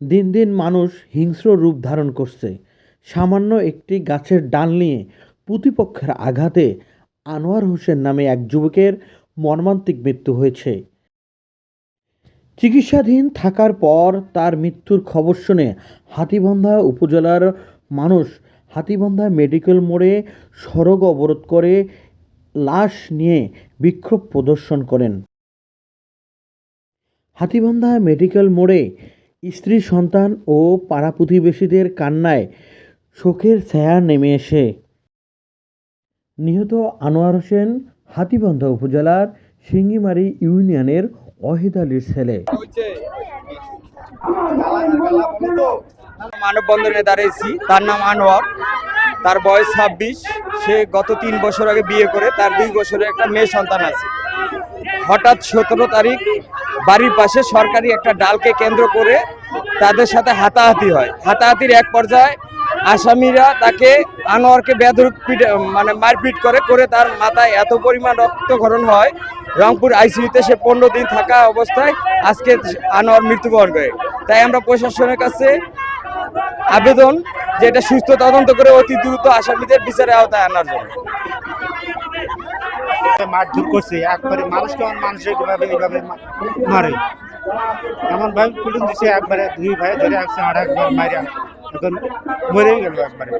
দিন দিন মানুষ হিংস্র রূপ ধারণ করছে। সামান্য একটি গাছের ডাল নিয়ে প্রতিপক্ষের আঘাতে আনোয়ার হোসেন নামে এক যুবকের মর্মান্তিক মৃত্যু হয়েছে। চিকিৎসাধীন থাকার পর তার মৃত্যুর খবর শুনে হাতীবান্ধা উপজেলার মানুষ হাতীবান্ধা মেডিকেল মোড়ে সড়ক অবরোধ করে লাশ নিয়ে বিক্ষোভ প্রদর্শন করেন। হাতীবান্ধা মেডিকেল মোড়ে স্ত্রী সন্তান ও পাড়া প্রতিবেশীদের কান্নায় শোকের ছায়া নেমে এসে। নিহত আনোয়ার হোসেন, হাতিবন্ধা উপজেলার সিঙ্গিমারি ইউনিয়নের অহিদালির ছেলে। মানববন্ধনে দাঁড়িয়েছি তার নাম আনোয়ার। তার বয়স ছাব্বিশ। সে গত তিন বছর আগে বিয়ে করে, তার দুই বছরের একটা মেয়ে সন্তান আছে। হঠাৎ সতেরো তারিখ বাড়ির পাশে সরকারি একটা ডালকে কেন্দ্র করে তাদের সাথে হাতাহাতি হয়। হাতাহাতির এক পর্যায়ে আসামিরা তাকে আনোয়ারকে বেধরক পিট মানে মারপিট করে করে তার মাথায় এত পরিমাণ রক্তক্ষরণ হয়, রংপুর আইসিইউতে সে পনেরো দিন থাকা অবস্থায় আজকে আনোয়ার মৃত্যুবরণ করে। তাই আমরা প্রশাসনের কাছে আবেদন যে এটা সুস্থ তদন্ত করে অতি দ্রুত আসামিদের বিচারের আওতায় আনার জন্য। মারধর করছে একবারে মানুষ কেমন মানুষ ভাবে এইভাবে মারে? এমন ভাবে পুলিশ দিছে, একবারে দুই ভাই ধরে আসছে আর একবার মারিয়া এখন মরেই গেল একবারে।